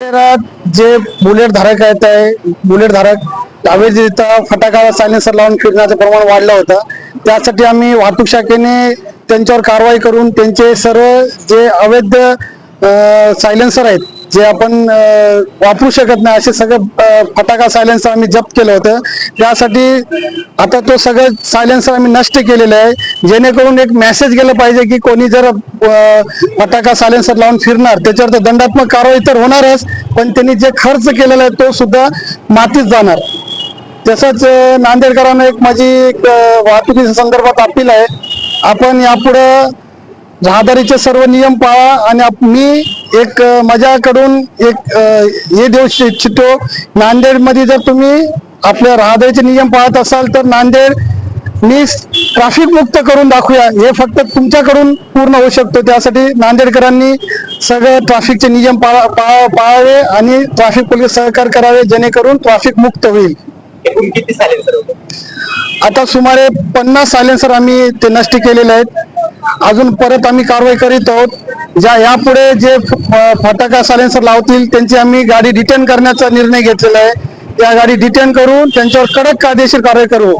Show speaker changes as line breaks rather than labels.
जे बुलेट धारक आहेत आहे बुलेट धारक अवैधरित्या फटाका सायलेन्सर लावून फिरण्याचं प्रमाण वाढलं होतं. त्यासाठी आम्ही वाहतूक शाखेने त्यांच्यावर कारवाई करून त्यांचे सर्व जे अवैध सायलेन्सर आहेत जे आपण वापरू शकत नाही असे सगळे फटाका सायलेन्सर आम्ही जप्त केलं होतं. त्यासाठी आता तो सगळं सायलेन्सर आम्ही नष्ट केलेलं आहे. जेणेकरून एक मेसेज गेलं पाहिजे की कोणी जर फटाका सायलेन्सर लावून फिरणार त्याच्यावर तर दंडात्मक कारवाई तर होणारच पण त्यांनी जे खर्च केलेला आहे तो सुद्धा मातीत जाणार. तसंच नांदेडकरांना एक माझी एक वाहतुकीच्या संदर्भात अपील आहे. आपण यापुढं राहदारीचे सर्व नियम पाळा आणि मी एक माझ्याकडून एक हे देऊ इच्छ- इच्छितो नांदेडमध्ये जर तुम्ही आपल्या राहदारीचे नियम पाळत असाल तर नांदेड मी ट्रॅफिक मुक्त करून दाखवूया. हे फक्त तुमच्याकडून पूर्ण होऊ शकतो. त्यासाठी नांदेडकरांनी सगळं ट्रॅफिकचे नियम पाळा पाळा- पाळावे आणि ट्रॅफिक पोलीस सहकार्य करावे जेणेकरून ट्रॅफिक मुक्त होईल. आता सुमारे पन्नास सायलेन्सर आम्ही ते नष्ट केलेले आहेत. अजून परत आम्ही कारवाई करीत आहोत. ज्या यापुढे जे फ- फटाका सायलेन्सर लावतील त्यांची आम्ही गाडी डिटेन करण्याचा निर्णय घेतलेला आहे. त्या गाडी डिटेन करून त्यांच्यावर कडक कायदेशीर कारवाई करू.